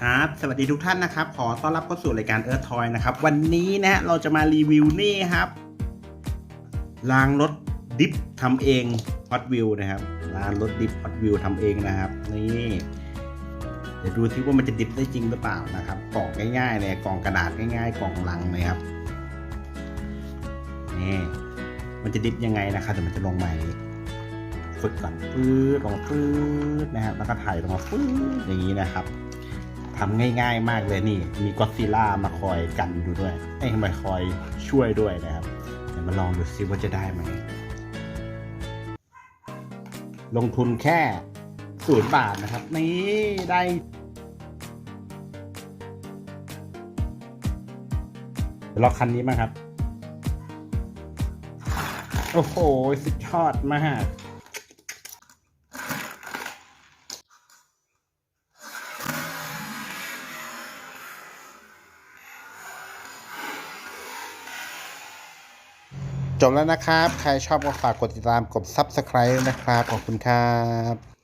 ครับ สวัสดีทุกท่านนะครับ ขอต้อนรับเข้าสู่รายการเอิร์ธทอยนะครับ วันนี้นะฮะเราจะมารีวิวนี่ครับรางรถดิฟทำเองฮอตวิวนะครับรางรถดิฟฮอตวิวทำเองนะครับ นี่เดี๋ยวดูซิว่ามันจะดิฟได้จริงหรือเปล่านะครับ กล่องง่ายๆเลยกล่องกระดาษง่ายๆ กล่องลังเลยครับ นี่ มันจะดิฟยังไงนะครับเดี๋ยวมันจะลงมาอย่ฝึกก่อนปื๊ดลงมาปื๊ดนะครับ แล้วก็ถ่ายลงมาปื๊ดอย่างนี้นะครับ ทำง่าย ๆ มากเลยนี่ มีก็ซิล่ามาคอยกันดูด้วยเอ้มาคอยช่วยด้วยนะครับเดี๋ยวมาลองดูซิว่าจะได้ไหมลงทุนแค่ศูนย์บาทนะครับ นี่ได้เดี๋ยวรอคันนี้มาครับ โอ้โห สุดยอดมาก จบแล้วนะครับ ใครชอบก็ฝากกดติดตามกด Subscribe นะครับ ขอบคุณครับ